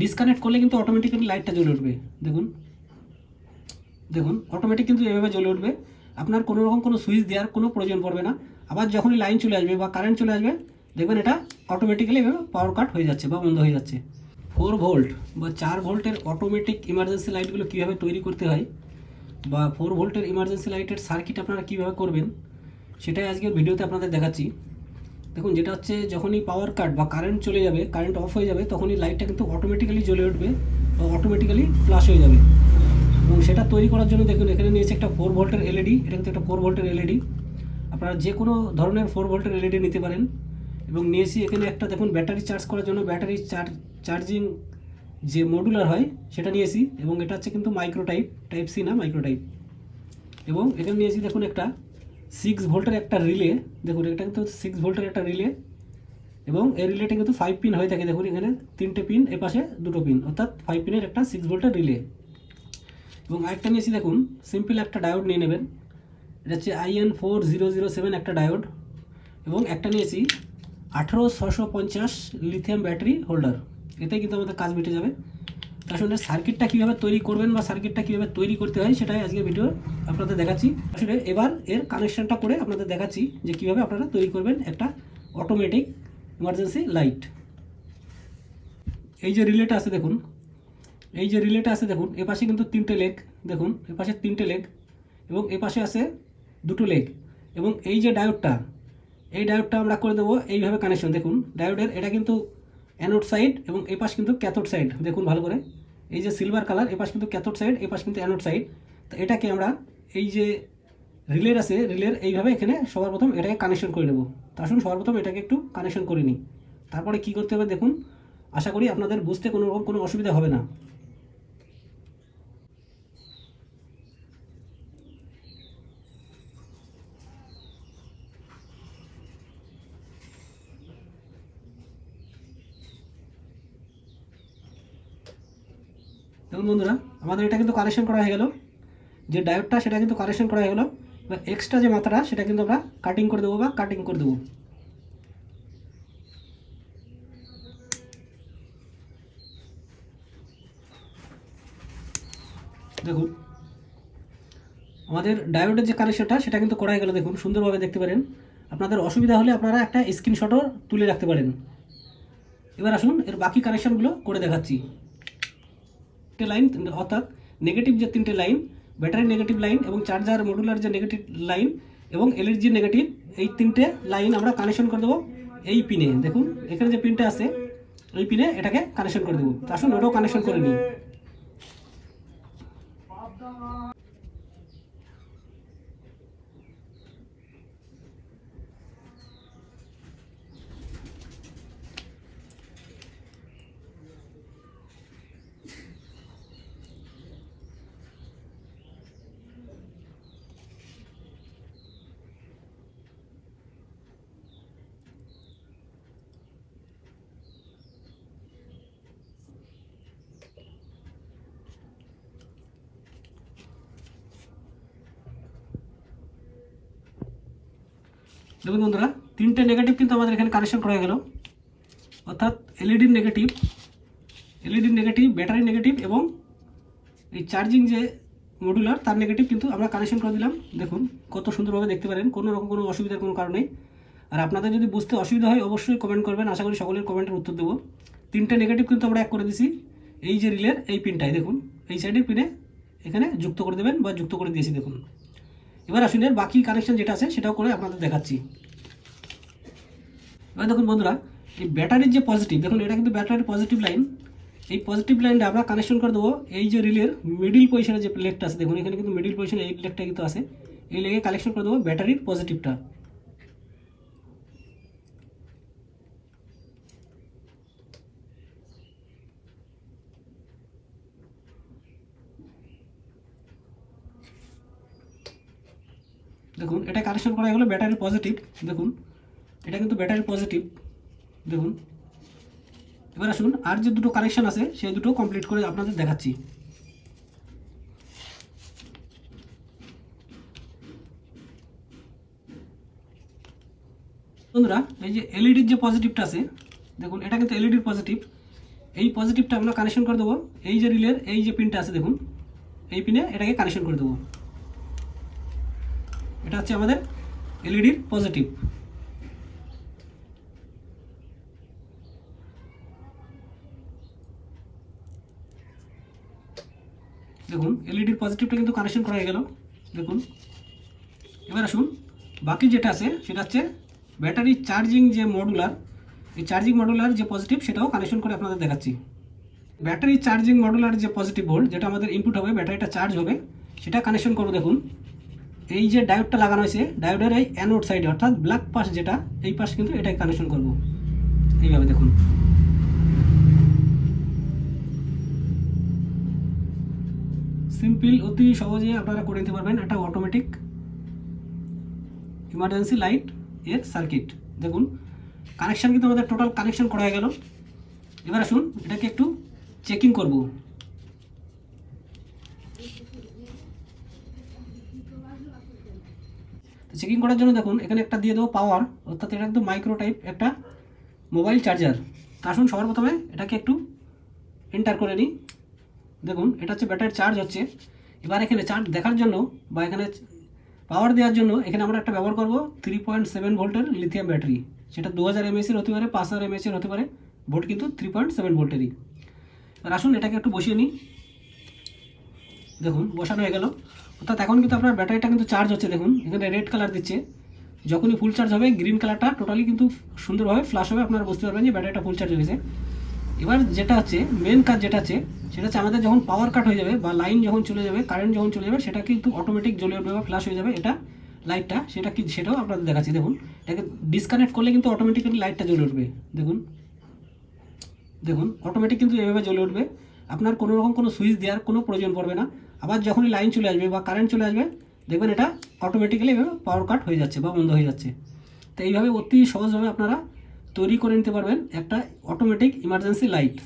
Disconnect করলে কিন্তু automatically লাইটটা জ্বলে উঠবে। দেখুন। দেখুন অটোমেটিক কিন্তু এভাবে জ্বলে উঠবে। আপনার কোনো রকম কোনো সুইচ দেওয়ার কোনো প্রয়োজন পড়বে না। আবার যখনই লাইন চলে আসবে বা কারেন্ট চলে আসবে, দেখবেন এটা অটোমেটিক্যালি এভাবে পাওয়ার কাট হয়ে যাচ্ছে বা বন্ধ হয়ে যাচ্ছে। ফোর ভোল্ট বা চার ভোল্টের অটোমেটিক ইমার্জেন্সি লাইটগুলো কীভাবে তৈরি করতে হয় বা ফোর ভোল্টের ইমার্জেন্সি লাইটের সার্কিট আপনারা কীভাবে করবেন, সেটাই আজকের ভিডিওতে আপনাদের দেখাচ্ছি। দেখুন, যেটা হচ্ছে যখনই পাওয়ার কাট বা কারেন্ট চলে যাবে কারেন্ট অফ হয়ে যাবে, তখনই লাইটটা কিন্তু অটোমেটিক্যালি জ্বলে উঠবে বা অটোমেটিক্যালি ফ্লাশ হয়ে যাবে। এবং সেটা তৈরি করার জন্য দেখুন, এখানে নিয়েছে একটা ফোর ভোল্টের এলইডি এটা কিন্তু একটা ফোর ভোল্টের এলইডি আপনারা যে কোনো ধরনের ফোর ভোল্টের এলইডি নিতে পারেন। এবং নিয়েছি এখানে একটা, দেখুন ব্যাটারি চার্জ করার জন্য ব্যাটারি চার্জ চার্জিং যে মডুলার হয়, সেটা নিয়েছি। এবং এটা হচ্ছে কিন্তু মাইক্রো টাইপ সি না মাইক্রো টাইপ এবং এখানে নিয়েছি, দেখুন, একটা সিক্স ভোল্টের একটা রিলে দেখুন, এটা কিন্তু সিক্স ভোল্টের একটা রিলে এবং এই রিলেটা কিন্তু ফাইভ পিন হয়ে থাকে, দেখুন, এখানে তিনটে পিন এ পাশে দুটো পিন অর্থাৎ ফাইভ পিনের একটা সিক্স ভোল্টের রিলে এবং আরেকটা নিয়েছি দেখুন সিম্পল একটা ডায়োড নিয়ে নেবেন। এটা হচ্ছে IN four zero zero seven একটা ডায়োড এবং একটা নিয়েছি আঠেরো ছশো পঞ্চাশ লিথিয়াম ব্যাটারি হোল্ডার এতে কিন্তু আমাদের কাজ মিটে যাবে। সঙ্গে সার্কিটটা কীভাবে তৈরি করবেন বা সার্কিটটা কীভাবে তৈরি করতে হয় সেটাই আজকে ভিডিও আপনাদের দেখাচ্ছি। আসলে এবার এর কানেকশনটা করে আপনাদের দেখাচ্ছি যে কীভাবে আপনারা তৈরি করবেন একটা অটোমেটিক ইমার্জেন্সি লাইট এই যে রিলেটা আছে দেখুন, এই যে রিলেটা আছে দেখুন, এ পাশে কিন্তু তিনটে লেগ দেখুন, এ পাশে তিনটে লেগ এবং এ পাশে আছে দুটো লেগ এবং এই যে ডায়োডটা এই ডায়োডটা আমরা করে দেবো এইভাবে কানেকশন দেখুন ডায়োডের এটা কিন্তু অ্যানোড সাইড এবং এ পাশ কিন্তু ক্যাথোড সাইড দেখুন ভালো করে। এই যে সিলভার কালার এ পাশ কিন্তু ক্যাথোড সাইড এ পাশ কিন্তু অ্যানোড সাইড তো এটাকে আমরা এই যে রিলের আছে, রিলের এইভাবে এখানে সবার প্রথম এটাকে কানেকশন করে নেব। তো আসুন সবার প্রথম এটাকে একটু কানেকশন করে নিই। তারপরে কি করতে হবে দেখুন, আশা করি আপনাদের বুঝতে কোনো রকম কোনো অসুবিধা হবে না। দেখুন বন্ধুরা, আমাদের এটা কিন্তু কানেকশন করা হয়ে গেল। যে ডায়োডটা সেটা কিন্তু কানেকশন করা হয়ে গেল। এবার এক্সট্রা যে মাথাটা সেটা কিন্তু আমরা কাটিং করে দেবো বা কাটিং করে দেবো। দেখুন, আমাদের ডায়োডের যে কানেকশনটা সেটা কিন্তু করা হয়ে গেল। দেখুন, সুন্দরভাবে দেখতে পারেন। আপনাদের অসুবিধা হলে আপনারা একটা স্ক্রিনশটও তুলে রাখতে পারেন। এবার আসুন, এর বাকি কানেকশনগুলো করে দেখাচ্ছি। তিনটে লাইন অর্থাৎ নেগেটিভ যে তিনটে লাইন ব্যাটারি নেগেটিভ লাইন এবং চার্জার মডুলার যে নেগেটিভ লাইন এবং এলইডি নেগেটিভ এই তিনটে লাইন আমরা কানেকশন করে দেবো এই পিনে দেখুন, এখানে যে পিনটা আছে, ওই পিনে এটাকে কানেকশন করে দেবো। আসুন ওটাও কানেকশন করে নিই। দেখুন বন্ধুরা, তিনটে নেগেটিভ কিন্তু আমাদের এখানে কানেকশন করা গেল। অর্থাৎ এলইডির নেগেটিভ এলইডির নেগেটিভ ব্যাটারি নেগেটিভ এবং এই চার্জিং যে মডুলার তার নেগেটিভ কিন্তু আমরা কানেকশন করে দিলাম। দেখুন, কত সুন্দরভাবে দেখতে পারেন, কোনো রকম কোনো অসুবিধার কোনো কারণ নেই। আর আপনাদের যদি বুঝতে অসুবিধা হয়, অবশ্যই কমেন্ট করবেন। আশা করি সকলের কমেন্টের উত্তর দেবো। তিনটে নেগেটিভ কিন্তু আমরা এক করে দিছি। এই যে রিলের, এই পিনটাই দেখুন, এই সাইডের পিনে এখানে যুক্ত করে দেবেন বা যুক্ত করে দিয়েছি, দেখুন। এবার আসুন এর বাকি কানেকশন যেটা আছে সেটাও করে আপনাদের দেখাচ্ছি। এবার দেখুন বন্ধুরা, এই ব্যাটারির যে পজিটিভ দেখুন এটা কিন্তু ব্যাটারির পজিটিভ লাইন এই পজিটিভ লাইনটা আমরা কানেকশন করে দেবো এই যে রিলের মিডিল পজিশনে যে প্লেটটা আছে, দেখুন এখানে কিন্তু মিডিল পজিশনে এই প্লেটটা কিন্তু আছে। এই লেগে কালেকশন করে দেবো ব্যাটারির পজিটিভটা দেখুন, এটা কানেকশন করা গেলো ব্যাটারি পজিটিভ দেখুন, এটা কিন্তু ব্যাটারি পজিটিভ দেখুন। এবার আসুন, আর যে দুটো কানেকশন আছে, সেই দুটো কমপ্লিট করে আপনাদের দেখাচ্ছি। বন্ধুরা, এই যে এলইডির যে পজিটিভটা আছে, দেখুন, এটা কিন্তু এলইডির পজিটিভ এই পজিটিভটা আমরা কানেকশন করে দেবো, এই যে রিলের, এই যে পিনটা আছে, দেখুন, এই পিনে এটাকে কানেকশন করে দেবো। এটা হচ্ছে আমাদের এলইডির পজিটিভ দেখুন এলইডির পজিটিভটা কিন্তু কানেকশন করা হয়ে গেল। দেখুন, এবার আসুন, বাকি যেটা আছে, সেটা হচ্ছে ব্যাটারি চার্জিং যে মডুলার এই চার্জিং মডুলার যে পজিটিভ সেটাও কানেকশন করে আপনাদের দেখাচ্ছি। ব্যাটারি চার্জিং মডুলার যে পজিটিভ ভোল্ট যেটা আমাদের ইনপুট হবে ব্যাটারিটা চার্জ হবে, সেটা কানেকশন করব, দেখুন। এই যে ডায়োডটা লাগানো হয়েছে ডায়োডের এই অ্যানোড সাইডে অর্থাৎ ব্ল্যাক পাশ যেটা, এই পাশ কিন্তু এটাই কানেকশন করব। এইভাবে দেখুন। সিম্পল অতি সহজে আপনারা করে নিতে পারবেন একটা অটোমেটিক ইমার্জেন্সি লাইটের সার্কিট দেখুন কানেকশন কিন্তু আমাদের টোটাল কানেকশন করা হয়ে গেল। এবার আসুন, এটাকে একটু চেকিং করব। তো চেকিং করার জন্য দেখুন, এখানে একটা দিয়ে দেবো পাওয়ার অর্থাৎ এটা একদম মাইক্রো টাইপ একটা মোবাইল চার্জার আসুন সবার প্রথমে এটাকে একটু এন্টার করে নিই। দেখুন, এটা হচ্ছে ব্যাটারি চার্জ হচ্ছে। এবার এখানে চার্জ দেখার জন্য বা এখানে পাওয়ার দেওয়ার জন্য এখানে আমরা একটা ব্যবহার করব থ্রি পয়েন্ট সেভেন ভোল্টের লিথিয়াম ব্যাটারি সেটা দু হাজার এমএসের হতে পারে পাঁচ হাজার এমএসের হতে পারে ভোল্ট কিন্তু থ্রি পয়েন্ট সেভেন ভোল্টেরই এবার আসুন এটাকে একটু বসিয়ে নিই। দেখুন, বসানো হয়ে গেল। অর্থাৎ এখন কিন্তু আপনার ব্যাটারিটা কিন্তু চার্জ হচ্ছে, দেখুন, এখানে রেড কালার দিচ্ছে। যখনই ফুল চার্জ হবে গ্রিন কালারটা টোটালি কিন্তু সুন্দরভাবে ফ্লাশ হবে, আপনারা বুঝতে পারবেন যে ব্যাটারিটা ফুল চার্জ হয়েছে। এবার যেটা হচ্ছে মেন কাজ যেটা আছে সেটা হচ্ছে আমাদের যখন পাওয়ার কাট হয়ে যাবে বা লাইন যখন চলে যাবে কারেন্ট যখন চলে যাবে, সেটা কিন্তু অটোমেটিক জ্বলে উঠবে বা ফ্ল্যাশ হয়ে যাবে। এটা লাইটটা সেটা কি, সেটাও আপনাদের দেখাচ্ছি, দেখুন। এটাকে ডিসকানেক্ট করলে কিন্তু অটোমেটিক্যালি লাইটটা জ্বলে উঠবে, দেখুন। দেখুন অটোমেটিক কিন্তু এভাবে জ্বলে উঠবে। আপনার কোনো রকম কোনো সুইচ দেওয়ার কোনো প্রয়োজন পড়বে না। আবার যখনই লাইন চলে আসবে বা কারেন্ট চলে আসবে, দেখবেন এটা অটোমেটিক্যালি এভাবে পাওয়ার কাট হয়ে যাচ্ছে বা বন্ধ হয়ে যাচ্ছে। তো এইভাবে অতি সহজভাবে আপনারা তৈরি করে নিতে পারবেন একটা অটোমেটিক ইমার্জেন্সি লাইট